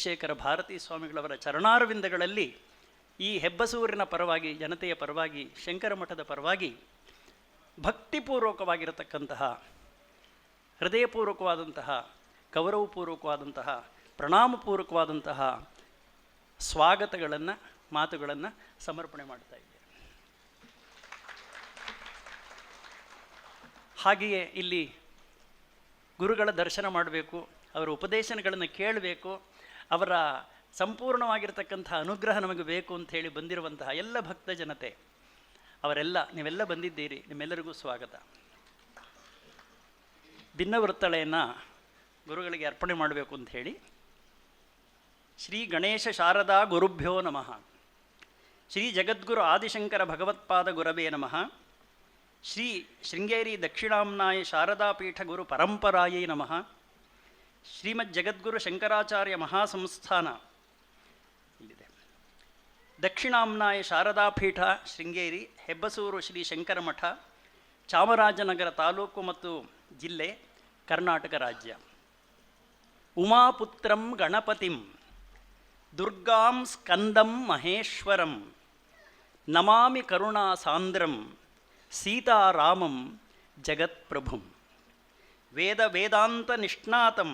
ವಿಧುಶೇಖರ ಭಾರತೀ ಸ್ವಾಮಿಗಳವರ ಚರಣಾರವಿಂದಗಳಲ್ಲಿ ಈ ಹೆಬ್ಬಸೂರಿನ ಪರವಾಗಿ, ಜನತೆಯ ಪರವಾಗಿ, ಶಂಕರ ಮಠದ ಪರವಾಗಿ ಭಕ್ತಿಪೂರ್ವಕವಾಗಿರತಕ್ಕಂತಹ, ಹೃದಯಪೂರ್ವಕವಾದಂತಹ, ಗೌರವಪೂರ್ವಕವಾದಂತಹ, ಪ್ರಣಾಮಪೂರ್ವಕವಾದಂತಹ ಸ್ವಾಗತಗಳನ್ನು, ಮಾತುಗಳನ್ನು ಸಮರ್ಪಣೆ ಮಾಡ್ತಾ ಇದ್ದೇನೆ. ಹಾಗೆಯೇ ಇಲ್ಲಿ ಗುರುಗಳ ದರ್ಶನ ಮಾಡಬೇಕು, ಅವರ ಉಪದೇಶನಗಳನ್ನು ಕೇಳಬೇಕು ಅವರ ಸಂಪೂರ್ಣವಾಗಿರ್ತಕ್ಕಂಥ ಅನುಗ್ರಹ ನಮಗೆ ಬೇಕು ಅಂತ ಹೇಳಿ ಬಂದಿರುವಂತಹ ಎಲ್ಲ ಭಕ್ತ ಜನತೆ, ಅವರೆಲ್ಲ, ನೀವೆಲ್ಲ ಬಂದಿದ್ದೀರಿ, ನಿಮ್ಮೆಲ್ಲರಿಗೂ ಸ್ವಾಗತ. ಭಿನ್ನವೃತ್ತಳೆಯನ್ನು ಗುರುಗಳಿಗೆ ಅರ್ಪಣೆ ಮಾಡಬೇಕು ಅಂತ ಹೇಳಿ ಶ್ರೀ ಗಣೇಶ ಶಾರದಾ ಗುರುಭ್ಯೋ ನಮಃ, ಶ್ರೀ ಜಗದ್ಗುರು ಆದಿಶಂಕರ ಭಗವತ್ಪಾದ ಗುರವೇ ನಮಃ, ಶ್ರೀ ಶೃಂಗೇರಿ ದಕ್ಷಿಣಾಮ್ನಾಯ ಶಾರದಾ ಪೀಠ ಗುರು ಪರಂಪರಾಯೇ ನಮಃ ಶ್ರೀಮದ್ ಜಗದ್ಗುರು ಶಂಕರಾಚಾರ್ಯ ಮಹಾಸಂಸ್ಥಾನ. ಇಲ್ಲಿದೆ. ದಕ್ಷಿಣಾಂನಾಯ ಶಾರದಾಪೀಠ, ಶೃಂಗೇರಿ, ಹೆಬ್ಬಸೂರು ಶ್ರೀ ಶಂಕರ ಮಠ ಚಾಮರಾಜನಗರ ತಾಲೂಕು ಮತ್ತು ಜಿಲ್ಲೆ ಕರ್ನಾಟಕ ರಾಜ್ಯ. ಉಮಾಪುತ್ರಂ ಗಣಪತಿಂ, ದುರ್ಗಾಂ ಸ್ಕಂದಂ ಮಹೇಶ್ವರಂ, ನಮಾಮಿ ಕರುಣಾ ಸಾಂದ್ರಂ ಸೀತಾರಾಮಂ ಜಗತ್ಪ್ರಭುಂ. వేద వేదాంత నిష్ణాతం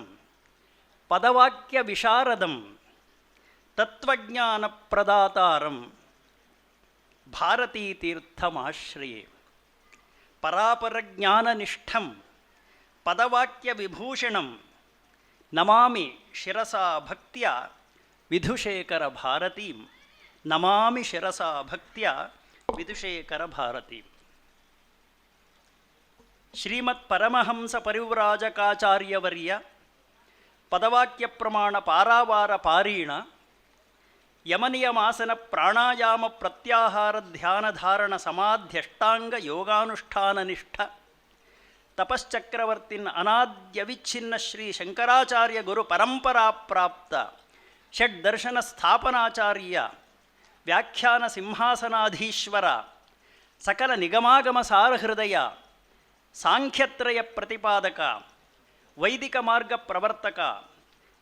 పదవాక్య విశారదం తత్వజ్ఞాన ప్రదాతారం భారతీతీర్థమాశ్రయే పరాపరజ్ఞాననిష్టం పదవాక్య విభూషణం నమామి శిరసా భక్త్యా విధుశేఖర భారతీం నమామి శిరసా భక్త్యా విధుశేఖర భారతీం ಶ್ರೀಮತ್ ಪರಮಹಂಸ ಪರಿವ್ರಾಜಕಾಚಾರ್ಯವರ್ಯ ಪದವಾಕ್ಯ ಪ್ರಮಾಣ ಪಾರಾವಾರ ಪಾರೀಣ ಯಮನಿಯಮಾಸನ ಪ್ರಾಣಾಯಾಮ ಪ್ರತ್ಯಾಹಾರ ಧ್ಯಾನ ಧಾರಣ ಸಮಾಧ್ಯಷ್ಟಾಂಗ ಯೋಗಾನುಷ್ಠಾನ ನಿಷ್ಠ ತಪಶ್ಚಕ್ರವರ್ತಿನ್ ಅನಾದ್ಯವಿಚ್ಛಿನ್ನ ಶ್ರೀ ಶಂಕರಾಚಾರ್ಯ ಗುರು ಪರಂಪರಾ ಪ್ರಾಪ್ತ ಷಡ್ ದರ್ಶನ ಸ್ಥಾಪನಾಚಾರ್ಯ ವ್ಯಾಖ್ಯಾನ ಸಿಂಹಾಸನಾಧೀಶ್ವರ ಸಕಲ ನಿಗಮಾಗಮ ಸಾಂಖ್ಯತ್ರಯ ಪ್ರತಿಪಾದಕ, ವೈದಿಕ ಮಾರ್ಗ ಪ್ರವರ್ತಕ,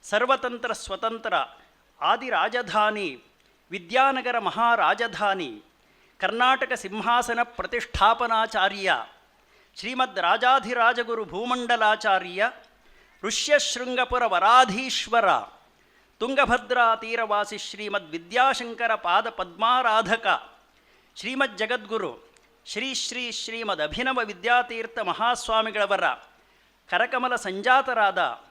ಸರ್ವತಂತ್ರ ಸ್ವತಂತ್ರ, ಆದಿರಾಜಧಾನಿ, ವಿದ್ಯಾನಗರ ಮಹಾರಾಜಧಾನಿ, ಕರ್ನಾಟಕ ಸಿಂಹಾಸನ ಪ್ರತಿಷ್ಠಾಪನಾಚಾರ್ಯ, ಶ್ರೀಮದ್ ರಾಜಾಧಿರಾಜಗುರು ಭೂಮಂಡಲಾಚಾರ್ಯ, ಋಷ್ಯಶೃಂಗಪುರ ವರಾಧೀಶ್ವರ, ತುಂಗಭದ್ರಾ ತೀರವಾಸಿ ಶ್ರೀಮದ್ ವಿದ್ಯಾಶಂಕರ ಪಾದ ಪದ್ಮಾರಾಧಕ, ಶ್ರೀಮದ್ ಜಗದ್ಗುರು ಶ್ರೀ ಶ್ರೀ ಶ್ರೀಮದ್ ಅಭಿನವ ವಿದ್ಯಾತೀರ್ಥ ಮಹಾಸ್ವಾಮಿಗಳವರ ಕರಕಮಲ ಸಂಜಾತರಾದ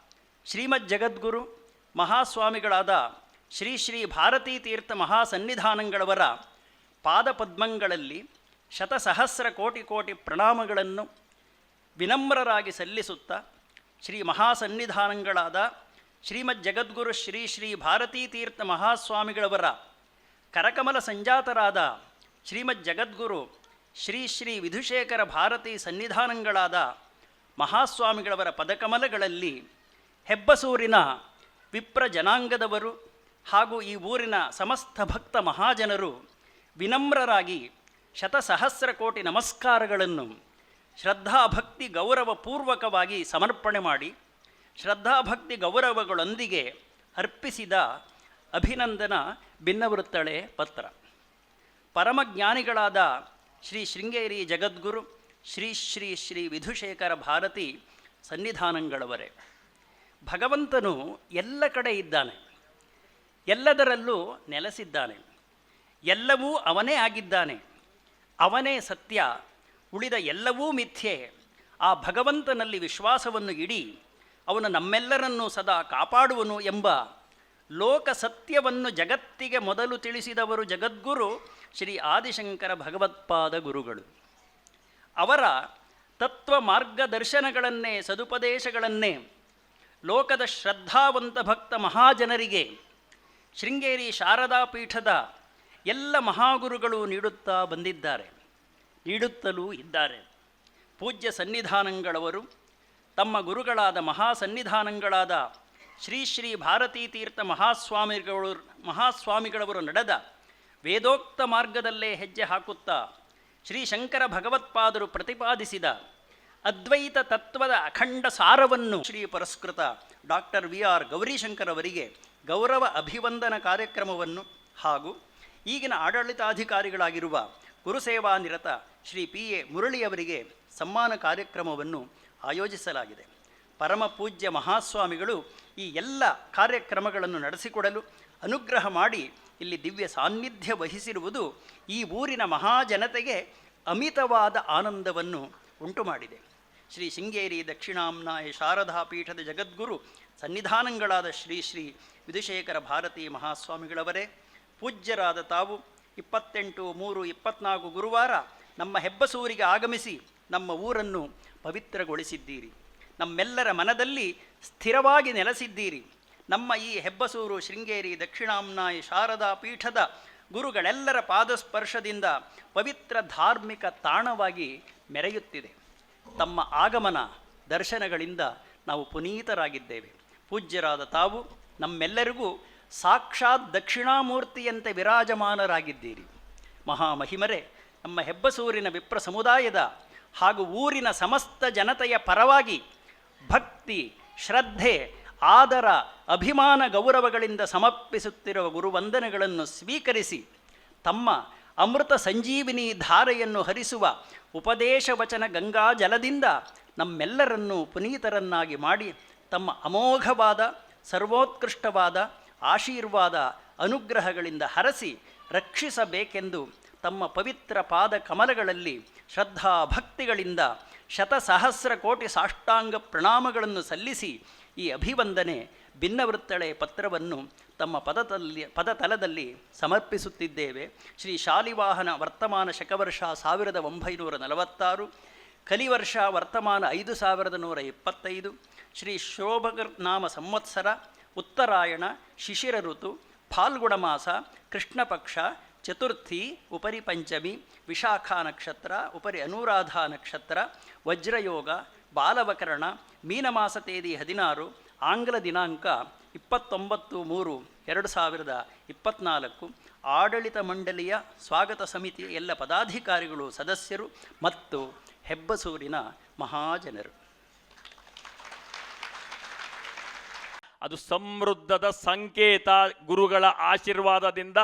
ಶ್ರೀಮದ್ ಜಗದ್ಗುರು, ಮಹಾಸ್ವಾಮಿಗಳಾದ ಶ್ರೀ ಶ್ರೀ ಭಾರತೀ ತೀರ್ಥ ಮಹಾಸನ್ನಿಧಾನಗಳವರ ಪಾದಪದ್ಮಗಳಲ್ಲಿ ಶತಸಹಸ್ರ ಕೋಟಿ ಕೋಟಿ ಪ್ರಣಾಮಗಳನ್ನು ವಿನಮ್ರರಾಗಿ ಸಲ್ಲಿಸುತ್ತಾ ಶ್ರೀ ಮಹಾಸನ್ನಿಧಾನಗಳಾದ ಶ್ರೀಮದ್ ಜಗದ್ಗುರು ಶ್ರೀ ಶ್ರೀ ಭಾರತೀ ತೀರ್ಥ ಮಹಾಸ್ವಾಮಿಗಳವರ ಕರಕಮಲ ಸಂಜಾತರಾದ ಶ್ರೀಮದ್ ಜಗದ್ಗುರು ಶ್ರೀ ಶ್ರೀ ವಿಧುಶೇಖರ ಭಾರತೀ ಸನ್ನಿಧಾನಗಳಾದ ಮಹಾಸ್ವಾಮಿಗಳವರ ಪದಕಮಲಗಳಲ್ಲಿ ಹೆಬ್ಬಸೂರಿನ ವಿಪ್ರ ಜನಾಂಗದವರು ಹಾಗೂ ಈ ಊರಿನ ಸಮಸ್ತ ಭಕ್ತ ಮಹಾಜನರು ವಿನಮ್ರರಾಗಿ ಶತಸಹಸ್ರ ಕೋಟಿ ನಮಸ್ಕಾರಗಳನ್ನು ಶ್ರದ್ಧಾಭಕ್ತಿ ಗೌರವಪೂರ್ವಕವಾಗಿ ಸಮರ್ಪಣೆ ಮಾಡಿ ಶ್ರದ್ಧಾಭಕ್ತಿ ಗೌರವಗಳೊಂದಿಗೆ ಅರ್ಪಿಸಿದ ಅಭಿನಂದನ, ಭಿನ್ನವೃತ್ತಳೆ ಪತ್ರ. ಪರಮಜ್ಞಾನಿಗಳಾದ ಶ್ರೀ ಶೃಂಗೇರಿ ಜಗದ್ಗುರು, ಶ್ರೀ ಶ್ರೀ ಶ್ರೀ ವಿಧುಶೇಖರ ಭಾರತಿ ಸನ್ನಿಧಾನಗಳವರೇ. ಭಗವಂತನು ಎಲ್ಲ ಕಡೆ ಇದ್ದಾನೆ. ಎಲ್ಲದರಲ್ಲೂ ನೆಲೆಸಿದ್ದಾನೆ. ಎಲ್ಲವೂ ಅವನೇ ಆಗಿದ್ದಾನೆ. ಅವನೇ ಸತ್ಯ, ಉಳಿದ ಎಲ್ಲವೂ ಮಿಥ್ಯೆ. ಆ ಭಗವಂತನಲ್ಲಿ ವಿಶ್ವಾಸವನ್ನು ಇಡಿ, ಅವನು ನಮ್ಮೆಲ್ಲರನ್ನೂ ಸದಾ ಕಾಪಾಡುವನು ಎಂಬ ಲೋಕ ಸತ್ಯವನ್ನು ಜಗತ್ತಿಗೆ ಮೊದಲು ತಿಳಿಸಿದವರು ಜಗದ್ಗುರು ಶ್ರೀ ಆದಿಶಂಕರ ಭಗವತ್ಪಾದ ಗುರುಗಳು. ಅವರ ತತ್ವ ಮಾರ್ಗದರ್ಶನಗಳನ್ನೇ, ಸದುಪದೇಶಗಳನ್ನೇ, ಲೋಕದ ಶ್ರದ್ಧಾವಂತ ಭಕ್ತ ಮಹಾಜನರಿಗೆ, ಶೃಂಗೇರಿ ಶಾರದಾ ಪೀಠದ ಎಲ್ಲ ಮಹಾಗುರುಗಳು ನೀಡುತ್ತಾ ಬಂದಿದ್ದಾರೆ, ನೀಡುತ್ತಲೂ ಇದ್ದಾರೆ. ಪೂಜ್ಯ ಸನ್ನಿಧಾನಗಳವರು, ತಮ್ಮ ಗುರುಗಳಾದ ಮಹಾಸನ್ನಿಧಾನಗಳಾದ ಶ್ರೀ ಶ್ರೀ ಭಾರತೀ ತೀರ್ಥ ಮಹಾಸ್ವಾಮಿಗಳು ಮಹಾಸ್ವಾಮಿಗಳವರು ನಡೆದ ವೇದೋಕ್ತ ಮಾರ್ಗದಲ್ಲೇ ಹೆಜ್ಜೆ ಹಾಕುತ್ತಾ ಶ್ರೀ ಶಂಕರ ಭಗವತ್ಪಾದರು ಪ್ರತಿಪಾದಿಸಿದ ಅದ್ವೈತ ತತ್ವದ ಅಖಂಡ ಸಾರವನ್ನು ಶ್ರೀ ಪುರಸ್ಕೃತ ಡಾಕ್ಟರ್ ವಿ ಆರ್ ಗೌರಿಶಂಕರ್ ಅವರಿಗೆ ಗೌರವ ಅಭಿವಂದನ ಕಾರ್ಯಕ್ರಮವನ್ನು ಹಾಗೂ ಈಗಿನ ಆಡಳಿತಾಧಿಕಾರಿಗಳಾಗಿರುವ ಗುರುಸೇವಾ ನಿರತ ಶ್ರೀ ಪಿ ಎ ಮುರಳಿಯವರಿಗೆ ಸಮ್ಮಾನ ಕಾರ್ಯಕ್ರಮವನ್ನು ಆಯೋಜಿಸಲಾಗಿದೆ. ಪರಮ ಪೂಜ್ಯ ಮಹಾಸ್ವಾಮಿಗಳು ಈ ಎಲ್ಲ ಕಾರ್ಯಕ್ರಮಗಳನ್ನು ನಡೆಸಿಕೊಡಲು ಅನುಗ್ರಹ ಮಾಡಿ ಇಲ್ಲಿ ದಿವ್ಯ ಸಾನ್ನಿಧ್ಯ ವಹಿಸಿರುವುದು ಈ ಊರಿನ ಮಹಾಜನತೆಗೆ ಅಮಿತವಾದ ಆನಂದವನ್ನು ಉಂಟು ಮಾಡಿದೆ. ಶ್ರೀ ಶೃಂಗೇರಿ ದಕ್ಷಿಣಾಂನಾಯ ಶಾರದಾ ಪೀಠದ ಜಗದ್ಗುರು ಸನ್ನಿಧಾನಗಳಾದ ಶ್ರೀ ಶ್ರೀ ವಿಧುಶೇಖರ ಭಾರತೀ ಮಹಾಸ್ವಾಮಿಗಳವರೇ, ಪೂಜ್ಯರಾದ ತಾವು ಇಪ್ಪತ್ತೆಂಟು ಮೂರು ಇಪ್ಪತ್ನಾಲ್ಕು ಗುರುವಾರ ನಮ್ಮ ಹೆಬ್ಬಸೂರಿಗೆ ಆಗಮಿಸಿ ನಮ್ಮ ಊರನ್ನು ಪವಿತ್ರಗೊಳಿಸಿದ್ದೀರಿ. ನಮ್ಮೆಲ್ಲರ ಮನದಲ್ಲಿ ಸ್ಥಿರವಾಗಿ ನೆಲೆಸಿದ್ದೀರಿ. ನಮ್ಮ ಈ ಹೆಬ್ಬಸೂರು, ಶೃಂಗೇರಿ, ದಕ್ಷಿಣಾಮ್ನಾಯಿ ಶಾರದಾ ಪೀಠದ ಗುರುಗಳೆಲ್ಲರ ಪಾದಸ್ಪರ್ಶದಿಂದ ಪವಿತ್ರ ಧಾರ್ಮಿಕ ತಾಣವಾಗಿ ಮೆರೆಯುತ್ತಿದೆ. ತಮ್ಮ ಆಗಮನ ದರ್ಶನಗಳಿಂದ ನಾವು ಪುನೀತರಾಗಿದ್ದೇವೆ. ಪೂಜ್ಯರಾದ ತಾವು ನಮ್ಮೆಲ್ಲರಿಗೂ ಸಾಕ್ಷಾತ್ ದಕ್ಷಿಣಾಮೂರ್ತಿಯಂತೆ ವಿರಾಜಮಾನರಾಗಿದ್ದೀರಿ. ಮಹಾಮಹಿಮರೇ, ನಮ್ಮ ಹೆಬ್ಬಸೂರಿನ ವಿಪ್ರ ಸಮುದಾಯದ ಹಾಗೂ ಊರಿನ ಸಮಸ್ತ ಜನತೆಯ ಪರವಾಗಿ ಭಕ್ತಿ, ಶ್ರದ್ಧೆ, ಆದರ, ಅಭಿಮಾನ, ಗೌರವಗಳಿಂದ ಸಮರ್ಪಿಸುತ್ತಿರುವ ಗುರುವಂದನೆಗಳನ್ನು ಸ್ವೀಕರಿಸಿ ತಮ್ಮ ಅಮೃತ ಸಂಜೀವಿನಿ ಧಾರೆಯನ್ನು ಹರಿಸುವ ಉಪದೇಶ ವಚನ ಗಂಗಾ ಜಲದಿಂದ ನಮ್ಮೆಲ್ಲರನ್ನೂ ಪುನೀತರನ್ನಾಗಿ ಮಾಡಿ ತಮ್ಮ ಅಮೋಘವಾದ, ಸರ್ವೋತ್ಕೃಷ್ಟವಾದ, ಆಶೀರ್ವಾದ ಅನುಗ್ರಹಗಳಿಂದ ಹರಸಿ ರಕ್ಷಿಸಬೇಕೆಂದು ತಮ್ಮ ಪವಿತ್ರ ಪಾದ ಕಮಲಗಳಲ್ಲಿ ಶ್ರದ್ಧಾ ಭಕ್ತಿಗಳಿಂದ ಶತಸಹಸ್ರ ಕೋಟಿ ಸಾಷ್ಟಾಂಗ ಪ್ರಣಾಮಗಳನ್ನು ಸಲ್ಲಿಸಿ ಈ ಅಭಿವಂದನೆ ಭಿನ್ನವೃತ್ತಳೆ ಪತ್ರವನ್ನು ತಮ್ಮ ಪದತಲ್ಲಿ ಪದತಲದಲ್ಲಿ ಸಮರ್ಪಿಸುತ್ತಿದ್ದೇವೆ. ಶ್ರೀ ಶಾಲಿವಾಹನ ವರ್ತಮಾನ ಶಕವರ್ಷ ಸಾವಿರದ ಒಂಬೈನೂರ ನಲವತ್ತಾರು, ಕಲಿವರ್ಷ ವರ್ತಮಾನ ಐದು ಸಾವಿರದ ನೂರ ಇಪ್ಪತ್ತೈದು ಶ್ರೀ ಶೋಭಕರ್ ನಾಮ ಸಂವತ್ಸರ, ಉತ್ತರಾಯಣ, ಶಿಶಿರ ಋತು, ಫಾಲ್ಗುಣ ಮಾಸ ಕೃಷ್ಣ ಚತುರ್ಥಿ, ಉಪರಿ ಪಂಚಮಿ, ವಿಶಾಖಾ ನಕ್ಷತ್ರ, ಉಪರಿ ಅನುರಾಧ ನಕ್ಷತ್ರ, ವಜ್ರಯೋಗ, ಬಾಲವಕರಣ, ಮೀನಮಾಸ ತೇದಿ ಹದಿನಾರು, ಆಂಗ್ಲ ದಿನಾಂಕ ಇಪ್ಪತ್ತೊಂಬತ್ತು ಮೂರು, ಎರಡು ಸಾವಿರದ ಇಪ್ಪತ್ತ್ನಾಲ್ಕು ಆಡಳಿತ ಮಂಡಳಿಯ ಸ್ವಾಗತ ಸಮಿತಿ ಎಲ್ಲ ಪದಾಧಿಕಾರಿಗಳು, ಸದಸ್ಯರು ಮತ್ತು ಹೆಬ್ಬಸೂರಿನ ಮಹಾಜನರು. ಅದು ಸಮೃದ್ಧದ ಸಂಕೇತ ಗುರುಗಳ ಆಶೀರ್ವಾದದಿಂದ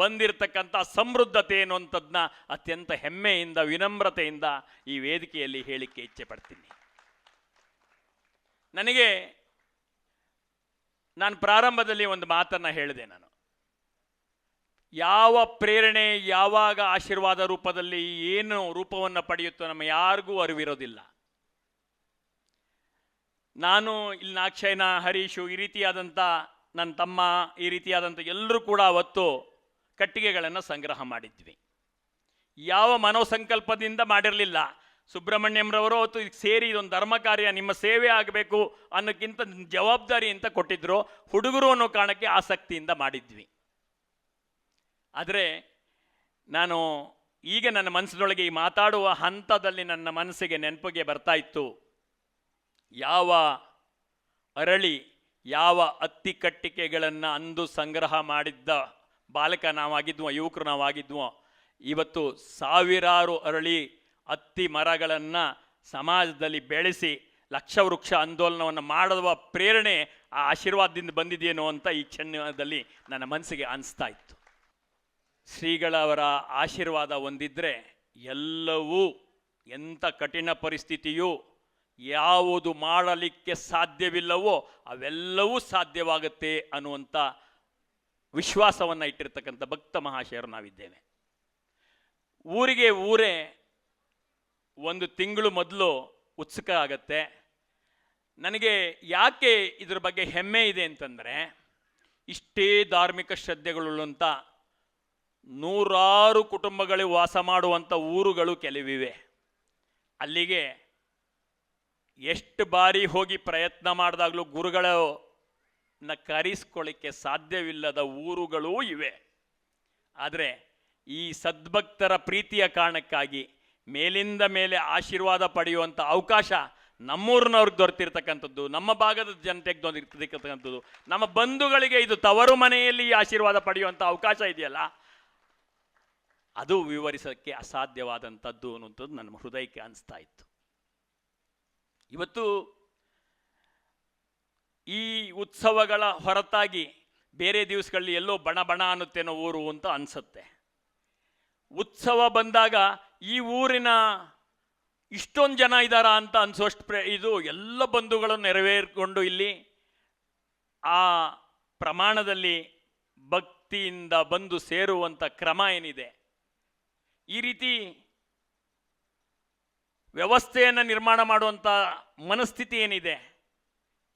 ಬಂದಿರತಕ್ಕಂಥ ಸಮೃದ್ಧತೆ ಅನ್ನುವಂಥದ್ದನ್ನ ಅತ್ಯಂತ ಹೆಮ್ಮೆಯಿಂದ, ವಿನಮ್ರತೆಯಿಂದ ಈ ವೇದಿಕೆಯಲ್ಲಿ ಹೇಳಿಕೆ ಇಚ್ಛೆ ಪಡ್ತೀನಿ. ನನಗೆ ನಾನು ಪ್ರಾರಂಭದಲ್ಲಿ ಒಂದು ಮಾತನ್ನು ಹೇಳಿದೆ ನಾನು. ಯಾವ ಪ್ರೇರಣೆ, ಯಾವಾಗ ಆಶೀರ್ವಾದ ರೂಪದಲ್ಲಿ ಏನು ರೂಪವನ್ನು ಪಡೆಯುತ್ತೋ ನಮ್ಮ ಯಾರಿಗೂ ಅರಿವಿರೋದಿಲ್ಲ. ನಾನು ಇಲ್ಲಿ ನಾಕ್ಷಯನ ಹರೀಶು ಈ ರೀತಿಯಾದಂಥ ನನ್ನ ತಮ್ಮ, ಈ ರೀತಿಯಾದಂಥ ಎಲ್ಲರೂ ಕೂಡ ಅವತ್ತು ಕಟ್ಟಿಗೆಗಳನ್ನು ಸಂಗ್ರಹ ಮಾಡಿದ್ವಿ. ಯಾವ ಮನೋಸಂಕಲ್ಪದಿಂದ ಮಾಡಿರಲಿಲ್ಲ. ಸುಬ್ರಹ್ಮಣ್ಯಂರವರು ಅವತ್ತು ಸೇರಿ ಇದೊಂದು ಧರ್ಮ ಕಾರ್ಯ, ನಿಮ್ಮ ಸೇವೆ ಆಗಬೇಕು ಅನ್ನೋಕ್ಕಿಂತ ಜವಾಬ್ದಾರಿ ಅಂತ ಕೊಟ್ಟಿದ್ರು. ಹುಡುಗರು ಅನ್ನೋ ಕಾರಣಕ್ಕೆ ಆಸಕ್ತಿಯಿಂದ ಮಾಡಿದ್ವಿ. ಆದರೆ ನಾನು ಈಗ ನನ್ನ ಮನಸ್ಸಿನೊಳಗೆ ಈ ಮಾತಾಡುವ ಹಂತದಲ್ಲಿ ನನ್ನ ಮನಸ್ಸಿಗೆ ನೆನಪಿಗೆ ಬರ್ತಾ ಇತ್ತು. ಯಾವ ಅರಳಿ, ಯಾವ ಅತ್ತಿ ಕಟ್ಟಿಕೆಗಳನ್ನು ಅಂದು ಸಂಗ್ರಹ ಮಾಡಿದ್ದ ಬಾಲಕ ನಾವಾಗಿದ್ವೋ ಯುವಕರು ನಾವಾಗಿದ್ವೋ ಇವತ್ತು ಸಾವಿರಾರು ಅರಳಿ ಅತ್ತಿ ಮರಗಳನ್ನು ಸಮಾಜದಲ್ಲಿ ಬೆಳೆಸಿ ಲಕ್ಷ ವೃಕ್ಷ ಆಂದೋಲನವನ್ನು ಮಾಡುವ ಪ್ರೇರಣೆ ಆ ಆಶೀರ್ವಾದದಿಂದ ಬಂದಿದೆಯೇನೋ ಅಂತ ಈ ಕ್ಷಣದಲ್ಲಿ ನನ್ನ ಮನಸ್ಸಿಗೆ ಅನಿಸ್ತಾ ಇತ್ತು. ಶ್ರೀಗಳವರ ಆಶೀರ್ವಾದ ಹೊಂದಿದ್ರೆ ಎಲ್ಲವೂ ಎಂಥ ಕಠಿಣ ಪರಿಸ್ಥಿತಿಯೂ ಯಾವುದು ಮಾಡಲಿಕ್ಕೆ ಸಾಧ್ಯವಿಲ್ಲವೋ ಅವೆಲ್ಲವೂ ಸಾಧ್ಯವಾಗುತ್ತೆ ಅನ್ನುವಂಥ ವಿಶ್ವಾಸವನ್ನು ಇಟ್ಟಿರ್ತಕ್ಕಂಥ ಭಕ್ತ ಮಹಾಶಯರು ನಾವಿದ್ದೇವೆ. ಊರಿಗೆ ಊರೇ ಒಂದು ತಿಂಗಳು ಮೊದಲು ಉತ್ಸುಕ ಆಗತ್ತೆ. ನನಗೆ ಯಾಕೆ ಇದ್ರ ಬಗ್ಗೆ ಹೆಮ್ಮೆ ಇದೆ ಅಂತಂದರೆ, ಇಷ್ಟೇ ಧಾರ್ಮಿಕ ಶ್ರದ್ಧೆಗಳುಳ್ಳಂಥ ನೂರಾರು ಕುಟುಂಬಗಳು ವಾಸ ಮಾಡುವಂಥ ಊರುಗಳು ಕೆಲವಿವೆ. ಅಲ್ಲಿಗೆ ಎಷ್ಟು ಬಾರಿ ಹೋಗಿ ಪ್ರಯತ್ನ ಮಾಡಿದಾಗಲೂ ಗುರುಗಳನ್ನ ಕರೆಸ್ಕೊಳ್ಳಿಕ್ಕೆ ಸಾಧ್ಯವಿಲ್ಲದ ಊರುಗಳೂ ಇವೆ. ಆದರೆ ಈ ಸದ್ಭಕ್ತರ ಪ್ರೀತಿಯ ಕಾರಣಕ್ಕಾಗಿ ಮೇಲಿಂದ ಮೇಲೆ ಆಶೀರ್ವಾದ ಪಡೆಯುವಂಥ ಅವಕಾಶ ನಮ್ಮೂರಿನವ್ರಿಗೆ ದೊರೆತಿರ್ತಕ್ಕಂಥದ್ದು, ನಮ್ಮ ಭಾಗದ ಜನತೆಗೆ ದೊರೆತಿರ್ತಕ್ಕಂಥದ್ದು, ನಮ್ಮ ಬಂಧುಗಳಿಗೆ ಇದು ತವರು ಮನೆಯಲ್ಲಿ ಆಶೀರ್ವಾದ ಪಡೆಯುವಂಥ ಅವಕಾಶ ಇದೆಯಲ್ಲ? ಅದು ವಿವರಿಸೋಕ್ಕೆ ಅಸಾಧ್ಯವಾದಂಥದ್ದು ಅನ್ನುವಂಥದ್ದು ನನ್ನ ಹೃದಯಕ್ಕೆ ಅನಿಸ್ತಾ ಇತ್ತು. ಇವತ್ತು ಈ ಉತ್ಸವಗಳ ಹೊರತಾಗಿ ಬೇರೆ ದಿವಸಗಳಲ್ಲಿ ಎಲ್ಲೋ ಬಣ ಬಣ ಅನ್ನುತ್ತೇನೋ ಊರು ಅಂತ ಅನಿಸುತ್ತೆ. ಉತ್ಸವ ಬಂದಾಗ ಈ ಊರಿನ ಇಷ್ಟೊಂದು ಜನ ಇದ್ದಾರಾ ಅಂತ ಅನ್ಸೋಷ್ಟು ಪ್ರ, ಇದು ಎಲ್ಲ ಬಂಧುಗಳನ್ನು ನೆರವೇರಿಕೊಂಡು ಇಲ್ಲಿ ಆ ಪ್ರಮಾಣದಲ್ಲಿ ಭಕ್ತಿಯಿಂದ ಬಂದು ಸೇರುವಂಥ ಕ್ರಮ ಏನಿದೆ. ಈ ರೀತಿ ವ್ಯವಸ್ಥೆಯನ್ನು ನಿರ್ಮಾಣ ಮಾಡುವಂಥ ಮನಸ್ಥಿತಿ ಏನಿದೆ.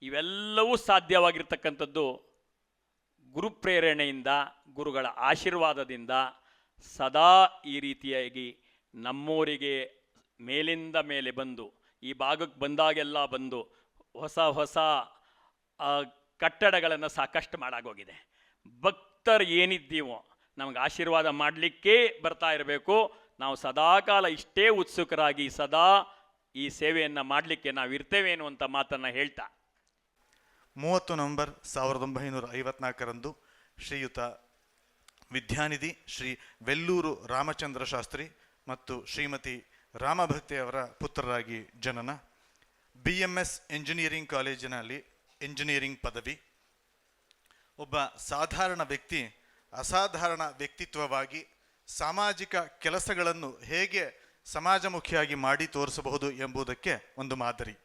ಇವೆಲ್ಲವೂ ಸಾಧ್ಯವಾಗಿರ್ತಕ್ಕಂಥದ್ದು ಗುರುಪ್ರೇರಣೆಯಿಂದ, ಗುರುಗಳ ಆಶೀರ್ವಾದದಿಂದ ಸದಾ ಈ ರೀತಿಯಾಗಿ ನಮ್ಮೂರಿಗೆ ಮೇಲಿಂದ ಮೇಲೆ ಬಂದು, ಈ ಭಾಗಕ್ಕೆ ಬಂದಾಗೆಲ್ಲ ಬಂದು ಹೊಸ ಹೊಸ ಕಟ್ಟಡಗಳನ್ನು ಸಾಕಷ್ಟು ಮಾಡಾಗೋಗಿದೆ. ಭಕ್ತರು ಏನಿದ್ದೀವೋ ನಮಗೆ ಆಶೀರ್ವಾದ ಮಾಡಲಿಕ್ಕೇ ಬರ್ತಾ ಇರಬೇಕು. ನಾವು ಸದಾಕಾಲ ಇಷ್ಟೇ ಉತ್ಸುಕರಾಗಿ ಸದಾ ಈ ಸೇವೆಯನ್ನು ಮಾಡಲಿಕ್ಕೆ ನಾವು ಇರ್ತೇವೆ ಅನ್ನುವಂಥ ಮಾತನ್ನು ಹೇಳ್ತಾ ಮೂವತ್ತು ನವೆಂಬರ್ ಸಾವಿರದ ಒಂಬೈನೂರ ಐವತ್ನಾಲ್ಕರಂದು ಶ್ರೀಯುತ ವಿದ್ಯಾನಿಧಿ ಶ್ರೀ ವೆಲ್ಲೂರು ರಾಮಚಂದ್ರ ಶಾಸ್ತ್ರಿ ಮತ್ತು ಶ್ರೀಮತಿ ರಾಮಭಕ್ತಿಯವರ ಪುತ್ರರಾಗಿ ಜನನ ಬಿ ಎಂ ಎಸ್ ಎಂಜಿನಿಯರಿಂಗ್ ಕಾಲೇಜಿನಲ್ಲಿ ಎಂಜಿನಿಯರಿಂಗ್ ಪದವಿ. ಒಬ್ಬ ಸಾಧಾರಣ ವ್ಯಕ್ತಿ, ಅಸಾಧಾರಣ ವ್ಯಕ್ತಿತ್ವವಾಗಿ ಸಾಮಾಜಿಕ ಕೆಲಸಗಳನ್ನು ಹೇಗೆ ಸಮಾಜಮುಖಿಯಾಗಿ ಮಾಡಿ ತೋರಿಸಬಹುದು ಎಂಬುದಕ್ಕೆ ಒಂದು ಮಾದರಿ.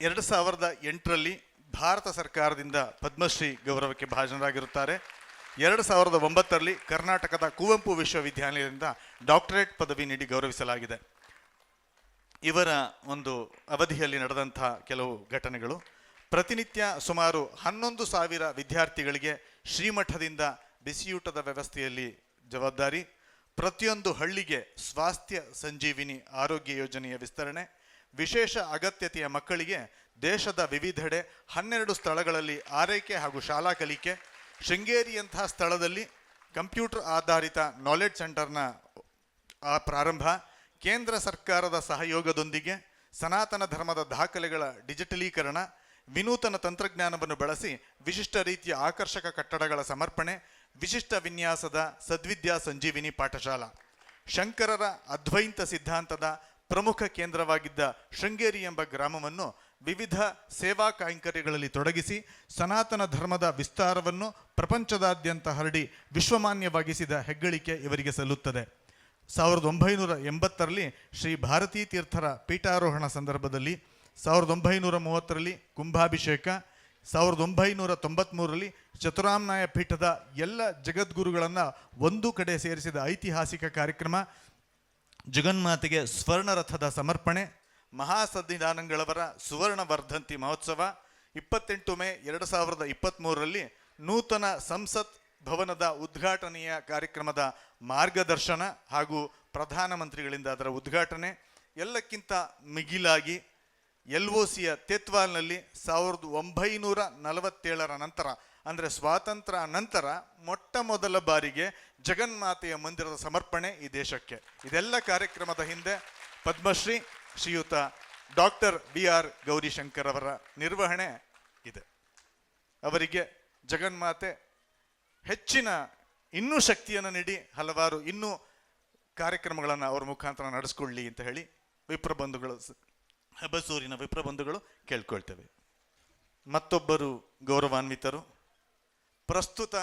ಎರಡು ಸಾವಿರದ ಎಂಟರಲ್ಲಿ ಭಾರತ ಸರ್ಕಾರದಿಂದ ಪದ್ಮಶ್ರೀ ಗೌರವಕ್ಕೆ ಭಾಜನರಾಗಿರುತ್ತಾರೆ. ಎರಡು ಸಾವಿರದ ಒಂಬತ್ತರಲ್ಲಿ ಕರ್ನಾಟಕದ ಕುವೆಂಪು ವಿಶ್ವವಿದ್ಯಾಲಯದಿಂದ ಡಾಕ್ಟರೇಟ್ ಪದವಿ ನೀಡಿ ಗೌರವಿಸಲಾಗಿದೆ. ಇವರ ಒಂದು ಅವಧಿಯಲ್ಲಿ ನಡೆದಂಥ ಕೆಲವು ಘಟನೆಗಳು. ಪ್ರತಿನಿತ್ಯ ಸುಮಾರು ಹನ್ನೊಂದು ಸಾವಿರ ವಿದ್ಯಾರ್ಥಿಗಳಿಗೆ ಶ್ರೀಮಠದಿಂದ ಬಿಸಿಯೂಟದ ವ್ಯವಸ್ಥೆಯಲ್ಲಿ ಜವಾಬ್ದಾರಿ. ಪ್ರತಿಯೊಂದು ಹಳ್ಳಿಗೆ ಸ್ವಾಸ್ಥ್ಯ ಸಂಜೀವಿನಿ ಆರೋಗ್ಯ ಯೋಜನೆಯ ವಿಸ್ತರಣೆ. ವಿಶೇಷ ಅಗತ್ಯತೆಯ ಮಕ್ಕಳಿಗೆ ದೇಶದ ವಿವಿಧೆಡೆ ಹನ್ನೆರಡು ಸ್ಥಳಗಳಲ್ಲಿ ಆರೈಕೆ ಹಾಗೂ ಶಾಲಾ ಕಲಿಕೆ, ಶೃಂಗೇರಿಯಂತಹ ಸ್ಥಳದಲ್ಲಿ ಕಂಪ್ಯೂಟರ್ ಆಧಾರಿತ ನಾಲೆಡ್ಜ್ ಸೆಂಟರ್ನ ಪ್ರಾರಂಭ, ಕೇಂದ್ರ ಸರ್ಕಾರದ ಸಹಯೋಗದೊಂದಿಗೆ ಸನಾತನ ಧರ್ಮದ ದಾಖಲೆಗಳ ಡಿಜಿಟಲೀಕರಣ, ವಿನೂತನ ತಂತ್ರಜ್ಞಾನವನ್ನು ಬಳಸಿ ವಿಶಿಷ್ಟ ರೀತಿಯ ಆಕರ್ಷಕ ಕಟ್ಟಡಗಳ ಸಮರ್ಪಣೆ, ವಿಶಿಷ್ಟ ವಿನ್ಯಾಸದ ಸದ್ವಿದ್ಯಾ ಸಂಜೀವಿನಿ ಪಾಠಶಾಲಾ. ಶಂಕರರ ಅದ್ವೈತ ಸಿದ್ಧಾಂತದ ಪ್ರಮುಖ ಕೇಂದ್ರವಾಗಿದ್ದ ಶೃಂಗೇರಿ ಎಂಬ ಗ್ರಾಮವನ್ನು ವಿವಿಧ ಸೇವಾ ಕೈಂಕರ್ಯಗಳಲ್ಲಿ ತೊಡಗಿಸಿ ಸನಾತನ ಧರ್ಮದ ವಿಸ್ತಾರವನ್ನು ಪ್ರಪಂಚದಾದ್ಯಂತ ಹರಡಿ ವಿಶ್ವಮಾನ್ಯವಾಗಿಸಿದ ಹೆಗ್ಗಳಿಕೆ ಇವರಿಗೆ ಸಲ್ಲುತ್ತದೆ. ಸಾವಿರದ ಒಂಬೈನೂರ ಎಂಬತ್ತರಲ್ಲಿ ಶ್ರೀ ಭಾರತೀ ತೀರ್ಥರ ಪೀಠಾರೋಹಣ ಸಂದರ್ಭದಲ್ಲಿ, ಸಾವಿರದ ಒಂಬೈನೂರ ಮೂವತ್ತರಲ್ಲಿ ಕುಂಭಾಭಿಷೇಕ, ಸಾವಿರದ ಒಂಬೈನೂರ ತೊಂಬತ್ತ್ಮೂರರಲ್ಲಿ ಚತುರಾಮ್ನಾಯ ಪೀಠದ ಎಲ್ಲ ಜಗದ್ಗುರುಗಳನ್ನು ಒಂದು ಕಡೆ ಸೇರಿಸಿದ ಐತಿಹಾಸಿಕ ಕಾರ್ಯಕ್ರಮ, ಜಗನ್ಮಾತೆಗೆ ಸ್ವರ್ಣರಥದ ಸಮರ್ಪಣೆ ಮಹಾಸನ್ನಿಧಾನಗಳವರ ಸುವರ್ಣ ವರ್ಧಂತಿ ಮಹೋತ್ಸವ ಇಪ್ಪತ್ತೆಂಟು ಮೇ ಎರಡು ಸಾವಿರದ ಇಪ್ಪತ್ತ್ಮೂರರಲ್ಲಿ ನೂತನ ಸಂಸತ್ ಭವನದ ಉದ್ಘಾಟನೆಯ ಕಾರ್ಯಕ್ರಮದ ಮಾರ್ಗದರ್ಶನ ಹಾಗೂ ಪ್ರಧಾನಮಂತ್ರಿಗಳಿಂದ ಅದರ ಉದ್ಘಾಟನೆ. ಎಲ್ಲಕ್ಕಿಂತ ಮಿಗಿಲಾಗಿ ಎಲ್ ಒ ಸಿಯ ತೆತ್ವಾಲ್ನಲ್ಲಿ ಸಾವಿರದ ಒಂಬೈನೂರ ನಲವತ್ತೇಳರ ನಂತರ, ಅಂದರೆ ಸ್ವಾತಂತ್ರ್ಯ ನಂತರ ಮೊಟ್ಟ ಮೊದಲ ಬಾರಿಗೆ ಜಗನ್ಮಾತೆಯ ಮಂದಿರದ ಸಮರ್ಪಣೆ ಈ ದೇಶಕ್ಕೆ. ಇದೆಲ್ಲ ಕಾರ್ಯಕ್ರಮದ ಹಿಂದೆ ಪದ್ಮಶ್ರೀ ಶ್ರೀಯುತ ಡಾಕ್ಟರ್ ಬಿ ಆರ್ ಗೌರಿಶಂಕರ್ ಅವರ ನಿರ್ವಹಣೆ ಇದೆ. ಅವರಿಗೆ ಜಗನ್ಮಾತೆ ಹೆಚ್ಚಿನ ಇನ್ನೂ ಶಕ್ತಿಯನ್ನು ನೀಡಿ, ಹಲವಾರು ಇನ್ನೂ ಕಾರ್ಯಕ್ರಮಗಳನ್ನು ಅವರ ಮುಖಾಂತರ ನಡೆಸ್ಕೊಳ್ಳಿ ಅಂತ ಹೇಳಿ ವಿಪ್ರಬಂಧುಗಳು ಹೆಬಸೂರಿನ ವಿಪ್ರಬಂಧುಗಳು ಕೇಳ್ಕೊಳ್ತೇವೆ. ಮತ್ತೊಬ್ಬರು ಗೌರವಾನ್ವಿತರು. ಪ್ರಸ್ತುತ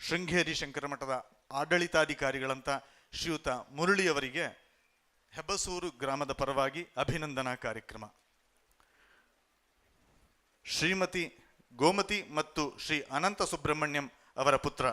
ಶೃಂಗೇರಿ ಶಂಕರ ಮಠದ ಆಡಳಿತಾಧಿಕಾರಿಗಳಂತ ಶ್ರೀಯುತ ಮುರಳಿಯವರಿಗೆ ಹೆಬಸೂರು ಗ್ರಾಮದ ಪರವಾಗಿ ಅಭಿನಂದನಾ ಕಾರ್ಯಕ್ರಮ. ಶ್ರೀಮತಿ ಗೋಮತಿ ಮತ್ತು ಶ್ರೀ ಅನಂತ ಸುಬ್ರಹ್ಮಣ್ಯಂ ಅವರ ಪುತ್ರ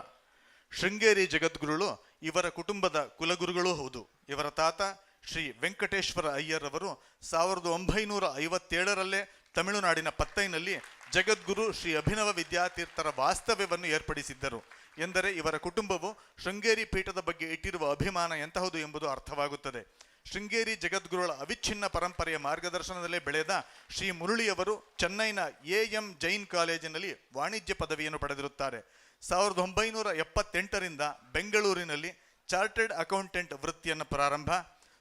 ಶೃಂಗೇರಿ ಜಗದ್ಗುರುಳು, ಇವರ ಕುಟುಂಬದ ಕುಲಗುರುಗಳೂ ಹೌದು. ಇವರ ತಾತ ಶ್ರೀ ವೆಂಕಟೇಶ್ವರ ಅಯ್ಯರ್ ಅವರು ಸಾವಿರದ ಒಂಬೈನೂರ ಐವತ್ತೇಳರಲ್ಲೇ ತಮಿಳುನಾಡಿನ ಪತ್ತೈನಲ್ಲಿ ಜಗದ್ಗುರು ಶ್ರೀ ಅಭಿನವ ವಿದ್ಯಾತೀರ್ಥರ ವಾಸ್ತವ್ಯವನ್ನು ಏರ್ಪಡಿಸಿದ್ದರು. ಎಂದರೆ ಇವರ ಕುಟುಂಬವು ಶೃಂಗೇರಿ ಪೀಠದ ಬಗ್ಗೆ ಇಟ್ಟಿರುವ ಅಭಿಮಾನ ಎಂತಹುದು ಎಂಬುದು ಅರ್ಥವಾಗುತ್ತದೆ. ಶೃಂಗೇರಿ ಜಗದ್ಗುರುಗಳ ಅವಿಚ್ಛಿನ್ನ ಪರಂಪರೆಯ ಮಾರ್ಗದರ್ಶನದಲ್ಲೇ ಬೆಳೆದ ಶ್ರೀ ಮುರುಳಿಯವರು ಚೆನ್ನೈನ ಎ ಎಂ ಜೈನ್ ಕಾಲೇಜಿನಲ್ಲಿ ವಾಣಿಜ್ಯ ಪದವಿಯನ್ನು ಪಡೆದಿರುತ್ತಾರೆ. ಸಾವಿರದ ಒಂಬೈನೂರ ಎಪ್ಪತ್ತೆಂಟರಿಂದ ಬೆಂಗಳೂರಿನಲ್ಲಿ ಚಾರ್ಟೆಡ್ ಅಕೌಂಟೆಂಟ್ ವೃತ್ತಿಯನ್ನು ಪ್ರಾರಂಭ.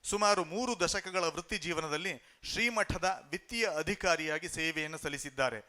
ಸುಮಾರು ಮೂರು ದಶಕಗಳ ವೃತ್ತಿ ಜೀವನದಲ್ಲಿ ಶ್ರೀಮಠದ ವಿತ್ತೀಯ ಅಧಿಕಾರಿಯಾಗಿ ಸೇವೆಯನ್ನು ಸಲ್ಲಿಸಿದ್ದಾರೆ.